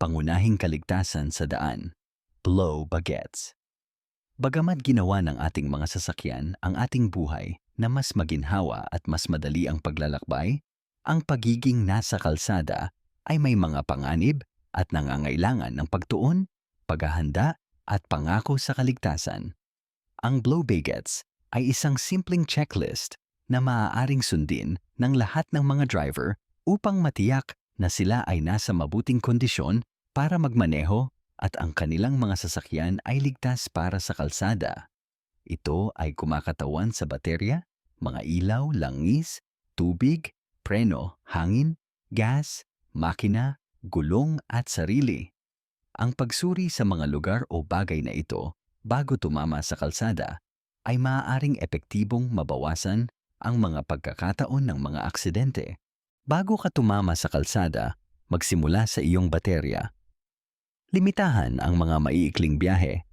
pangunahing kaligtasan sa daan, blow bagets. Bagamat ginawa ng ating mga sasakyan ang ating buhay na mas maginhawa at mas madali ang paglalakbay, ang pagiging nasa kalsada ay may mga panganib at nangangailangan ng pagtuon, paghahanda at pangako sa kaligtasan. Ang blow bagets ay isang simpleng checklist na maaaring sundin ng lahat ng mga driver upang matiyak na sila ay nasa mabuting kondisyon para magmaneho at ang kanilang mga sasakyan ay ligtas para sa kalsada. Ito ay kumakatawan sa baterya, mga ilaw, langis, tubig, preno, hangin, gas, makina, gulong at sarili. Ang pagsuri sa mga lugar o bagay na ito bago tumama sa kalsada ay maaaring epektibong mabawasan ang mga pagkakataon ng mga aksidente. Bago ka tumama sa kalsada, magsimula sa iyong baterya. Limitahan ang mga maiikling biyahe.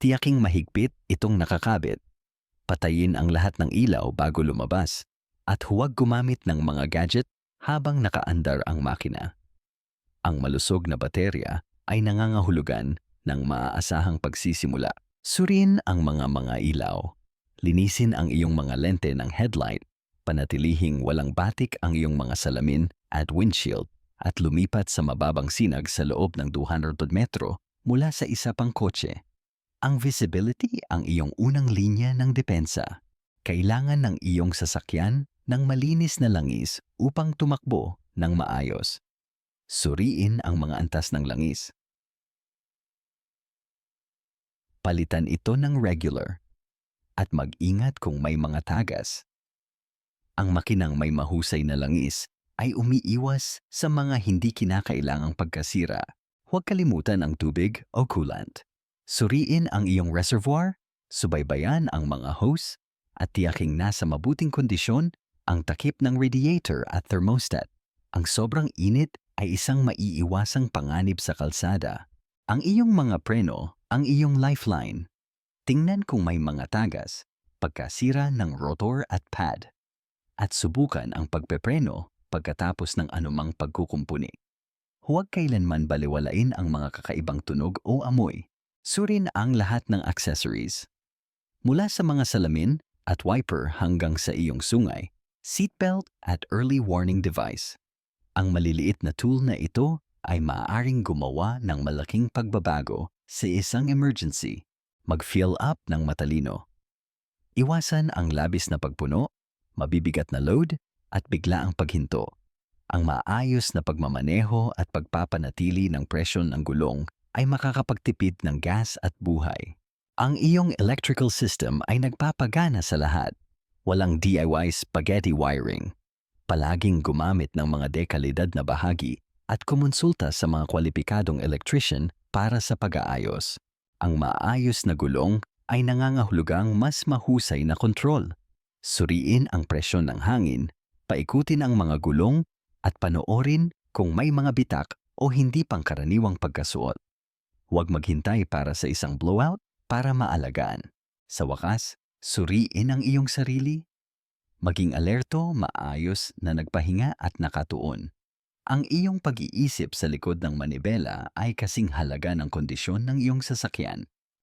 Tiyaking mahigpit itong nakakabit. Patayin ang lahat ng ilaw bago lumabas at huwag gumamit ng mga gadget habang nakaandar ang makina. Ang malusog na baterya ay nangangahulugan ng maaasahang pagsisimula. Surin ang mga mga ilaw. Linisin ang iyong mga lente ng headlight. Panatilihing walang batik ang iyong mga salamin at windshield at lumipat sa mababang sinag sa loob ng 200 metro mula sa isa pang kotse. Ang visibility ang iyong unang linya ng depensa. Kailangan ng iyong sasakyan ng malinis na langis upang tumakbo ng maayos. Suriin ang mga antas ng langis. Palitan ito ng regular at mag-ingat kung may mga tagas. Ang makinang may mahusay na langis ay umiiwas sa mga hindi kinakailangang pagkasira. Huwag kalimutan ang tubig o coolant. Suriin ang iyong reservoir, subaybayan ang mga hose, at tiyaking nasa mabuting kondisyon ang takip ng radiator at thermostat. Ang sobrang init ay isang maiiwasang panganib sa kalsada. Ang iyong mga preno, ang iyong lifeline. Tingnan kung may mga tagas, pagkasira ng rotor at pad. At subukan ang pagpepreno pagkatapos ng anumang pagkukumpuni. Huwag kailanman baliwalain ang mga kakaibang tunog o amoy. Surin ang lahat ng accessories. Mula sa mga salamin at wiper hanggang sa iyong sungay, seatbelt at early warning device. Ang maliliit na tool na ito ay maaaring gumawa ng malaking pagbabago sa isang emergency. Mag-fill up ng matalino. Iwasan ang labis na pagpuno, mabibigat na load, at bigla ang paghinto. Ang maayos na pagmamaneho at pagpapanatili ng presyon ng gulong ay makakapagtipid ng gas at buhay. Ang iyong electrical system ay nagpapagana sa lahat. Walang DIY spaghetti wiring. Palaging gumamit ng mga dekalidad na bahagi at kumonsulta sa mga kwalipikadong electrician para sa pag-aayos. Ang maayos na gulong ay nangangahulugang mas mahusay na kontrol. Suriin ang presyon ng hangin, paikutin ang mga gulong at panoorin kung may mga bitak o hindi pangkaraniwang pagkasuot. Huwag maghintay para sa isang blowout para maalagaan. Sa wakas, suriin ang iyong sarili. Maging alerto, maayos na nagpahinga at nakatuon. Ang iyong pag-iisip sa likod ng manibela ay kasing halaga ng kondisyon ng iyong sasakyan.